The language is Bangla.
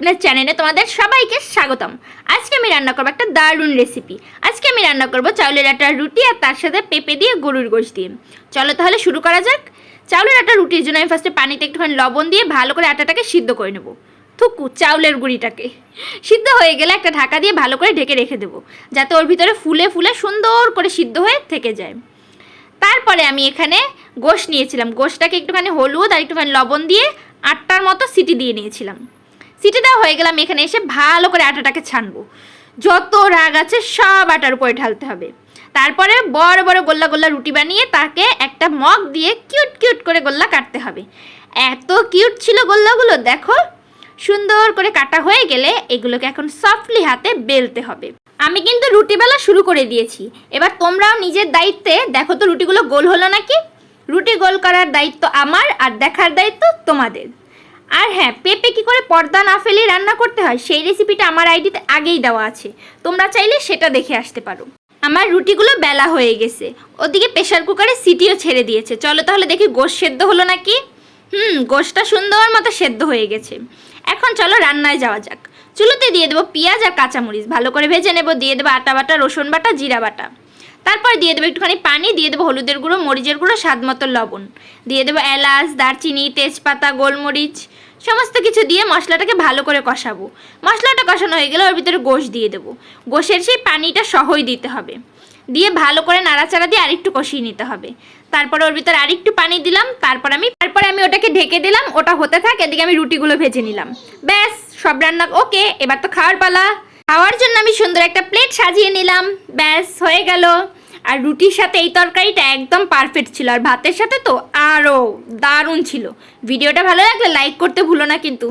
স্বপ্নের চ্যানেলে তোমাদের সবাইকে স্বাগতম। আজকে আমি রান্না করব একটা দারুণ রেসিপি আজকে আমি রান্না করব চাউলের আটা রুটি আর তার সাথে পেঁপে দিয়ে গরুর গোশ দিয়ে। চলো তাহলে শুরু করা যাক। চাউলের আটা রুটির জন্য আমি ফার্স্টে পানিতে একটুখানি লবণ দিয়ে ভালো করে আটাটাকে সিদ্ধ করে নেব। থুকু, চাউলের গুঁড়িটাকে। সিদ্ধ হয়ে গেলে একটা ঢাকা দিয়ে ভালো করে ঢেকে রেখে দেবো, যাতে ওর ভিতরে ফুলে ফুলে সুন্দর করে সিদ্ধ হয়ে থেকে যায়। তারপরে আমি এখানে গোশ নিয়েছিলাম। গোশটাকে একটুখানি হলুদ আর একটুখানি লবণ দিয়ে আটটার মতো সিটি দিয়ে নিয়েছিলাম। সিটি দেওয়া হয়ে গেলে আমি এখানে এসে ভালো করে আটাটাকে ছানবো। যত রাগ আছে সব আটার উপরে ঢালতে হবে। তারপরে বড় বড় গোল্লা গোল্লা রুটি বানিয়ে তাকে একটা মগ দিয়ে কিউট কিউট করে গোল্লা কাটতে হবে। এত কিউট ছিল গোল্লাগুলো, দেখো। সুন্দর করে কাটা হয়ে গেলে এগুলোকে এখন সফটলি হাতে বেলতে হবে। আমি কিন্তু রুটি বেলা শুরু করে দিয়েছি। এবার তোমরাও নিজের দায়িত্বে দেখো তো রুটিগুলো গোল হলো নাকি? রুটি গোল করার দায়িত্ব আমার আর দেখার দায়িত্ব তোমাদের। আর হ্যাঁ পেঁপে কি করে পর্দা না ফেলে রান্না করতে হয়? সেই রেসিপিটা আমার আইডিতে আগেই দেওয়া আছে। তোমরা চাইলে সেটা দেখে আসতে পারো। আমার রুটিগুলো বেলা হয়ে গেছে। ওদিকে প্রেশার কুকারে সিটিও ছেড়ে দিয়েছে। চলো তাহলে দেখি গোশ সেদ্ধ হলো নাকি? হুম, গোশটা সুন্দর মতো সেদ্ধ হয়ে গেছে। এখন চলো রান্নায় যাওয়া যাক। চুলোতে দিয়ে দেবো পেঁয়াজ আর কাঁচামরিচ। ভালো করে ভেজে নেব। দিয়ে দেবো আটা বাটা, রসুন বাটা, জিরা বাটা। তারপর দিয়ে দেবো একটুখানি পানি, দিয়ে দেবো হলুদের গুঁড়ো, মরিচের গুঁড়ো স্বাদ মতো লবণ। দিয়ে দেবো এলাচ, দারচিনি, তেজপাতা, গোলমরিচ, সমস্ত কিছু দিয়ে মশলাটাকে ভালো করে কষাবো। মশলাটা কষানো হয়ে গেলে ওর ভিতরে গোশ দিয়ে দেবো। গোশের সেই পানিটা সহই দিতে হবে। দিয়ে ভালো করে নাড়াচাড়া দিয়ে আরেকটু কষিয়ে নিতে হবে। তারপরে ওর ভিতরে আরেকটু পানি দিলাম, তারপর আমি, তারপরে আমি ওটাকে ঢেকে দিলাম, ওটা হতে থাক, এদিকে আমি রুটিগুলো ভেজে নিলাম। ব্যাস, সব রান্না, ওকে, এবার তো খাওয়ার পালা। খাওয়ার জন্য আমি সুন্দর একটা প্লেট সাজিয়ে নিলাম। ব্যাস, হয়ে গেল। আর রুটির সাথে এই তরকারিটা একদম পারফেক্ট ছিল। আর ভাতের সাথে তো আরও দারুণ ছিল। ভিডিওটা ভালো লাগলে লাইক করতে ভুলো না কিন্তু।